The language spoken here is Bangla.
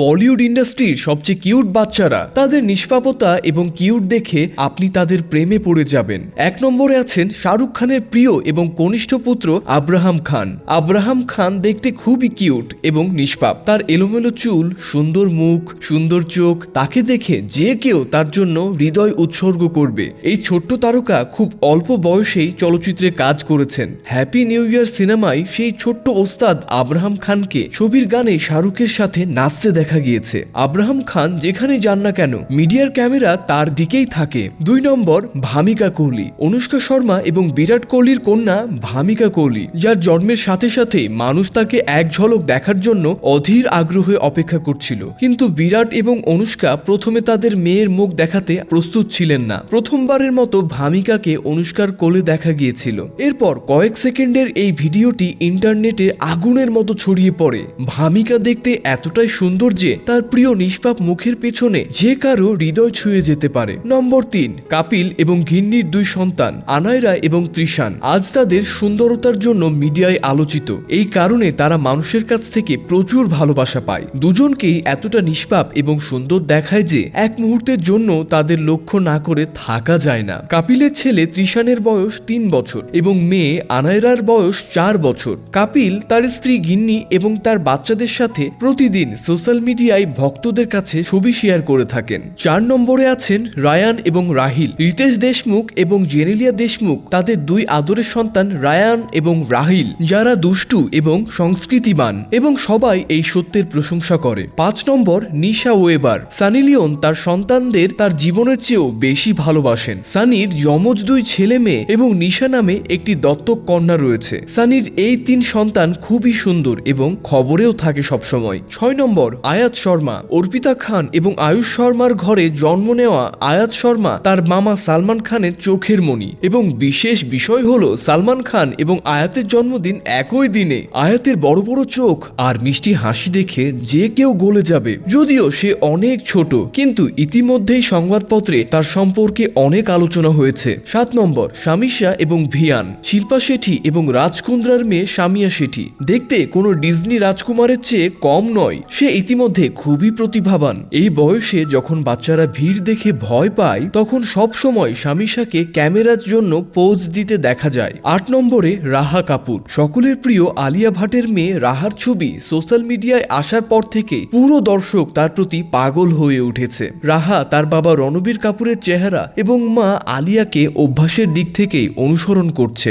বলিউড ইন্ডাস্ট্রির সবচেয়ে কিউট বাচ্চারা, তাদের নিষ্পাপতা এবং কিউট দেখে আপনি তাদের প্রেমে পড়ে যাবেন। এক নম্বরে আছেন শাহরুখ খানের প্রিয় এবং কনিষ্ঠ পুত্র আব্রাহাম খান। আব্রাহাম খান দেখতে খুবই কিউট এবং নিষ্পাপ। তার এলোমেলো চুল, সুন্দর মুখ, সুন্দর চোখ, তাকে দেখে যে কেউ তার জন্য হৃদয় উৎসর্গ করবে। এই ছোট্ট তারকা খুব অল্প বয়সেই চলচ্চিত্রে কাজ করেছেন। হ্যাপি নিউ ইয়ার সিনেমায় সেই ছোট্ট ওস্তাদ আব্রাহাম খানকে ছবির গানে শাহরুখের সাথে নাচতে দেখা গিয়েছে। আব্রাহাম খান যেখানে যান না কেন, মিডিয়ার ক্যামেরা তার দিকেই থাকে। দুই নম্বর, ভামিকা কোহলি। অনুষ্কা শর্মা এবং বিরাট কোহলির কন্যা ভামিকা কোহলি, যার জন্মের সাথে সাথে মানুষ তাকে এক ঝলক দেখার জন্য অধীর আগ্রহে অপেক্ষা করছিল। কিন্তু বিরাট এবং অনুষ্কা প্রথমে তাদের মেয়ের মুখ দেখাতে প্রস্তুত ছিলেন না। প্রথমবারের মতো ভামিকাকে অনুষ্কার কোলে দেখা গিয়েছিল। এরপর কয়েক সেকেন্ডের এই ভিডিওটি ইন্টারনেটে আগুনের মতো ছড়িয়ে পড়ে। ভামিকা দেখতে এতটাই সুন্দর যে তার প্রিয় নিষ্পাপ মুখের পেছনে যে কারও হৃদয় ছুঁয়ে যেতে পারে। নম্বর তিন, কাপিল এবং ঘিন্নির দুই সন্তান আনায়রা এবং ত্রিশান আজ তাদের সুন্দরতার জন্য মিডিয়ায় আলোচিত। এই কারণে তারা মানুষের কাছ থেকে প্রচুর ভালোবাসা পায়। দুজনকেই এতটা নিষ্পাপ এবং সুন্দর দেখায় যে, এক মুহূর্তের জন্য তাদের লক্ষ্য না করে থাকা যায় না। কাপিলের ছেলে ত্রিশানের বয়স তিন বছর এবং মেয়ে আনায়রার বয়স চার বছর। কাপিল তার স্ত্রী গিন্নি এবং তার বাচ্চাদের সাথে প্রতিদিন সোশ্যাল মিডিয়ায় ভক্তদের কাছে ছবি শেয়ার করে থাকেন। চার নম্বরে আছেন রায়ান এবং রাহিল। রিতেশ দেশমুখ এবং জেনেলিয়া দেশমুখ তাদের দুই আদরের সন্তান রায়ান এবং রাহিল, যারা দুষ্টু এবং সংস্কৃতিবান এবং সবাই এই সত্যের প্রশংসা করে। পাঁচ নম্বর নিশা ওয়েবার। সানি লিওন তার সন্তানদের তার জীবনের চেয়েও বেশি ভালোবাসেন। সানির যমজ দুই ছেলে মেয়ে এবং নিশা নামে একটি দত্তক কন্যা রয়েছে। সানির এই তিন সন্তান খুবই সুন্দর এবং খবরেও থাকে সবসময়। ছয় নম্বর আয়াত শর্মা, অর্পিতা খান এবং আয়ুষ শর্মার ঘরে জন্ম নেওয়া আয়াত শর্মা তার মামা সালমান খানের চোখের মণি এবং বিশেষ বিষয় হলো সালমান খান এবং আয়াতের জন্মদিন একই দিনে। আয়াতের বড় বড় চোখ আর মিষ্টি হাসি দেখে যে কেউ গলে যাবে, যদিও সে অনেক ছোট। কিন্তু ইতিমধ্যেই সংবাদপত্রে তার সম্পর্কে অনেক আলোচনা হয়েছে। সাত নম্বর সামিশা এবং ভিয়ান, শিল্পা শেঠি এবং রাজকুন্দ্রার মেয়ে সামিয়া শেঠি। দেখতে কোনো ডিজনি রাজকুমারের চেয়ে কম নয়। সে ইতিমধ্যে খুবই প্রতিভাবান। এই বয়সে যখন বাচ্চারা ভিড় দেখে ভয় পায়, তখন সব সময় স্বামীশাকে ক্যামেরার জন্য পোজ দিতে দেখা যায়। আট নম্বরে রাহা কাপুর। সকলের প্রিয় আলিয়া ভাটের মেয়ে রাহার ছবি সোশ্যাল মিডিয়ায় আসার পর থেকে পুরো দর্শক তার প্রতি পাগল হয়ে উঠেছে। রাহা তার বাবা রণবীর কাপুরের চেহারা এবং মা আলিয়াকে অভ্যাসের দিক থেকেই অনুসরণ করছে।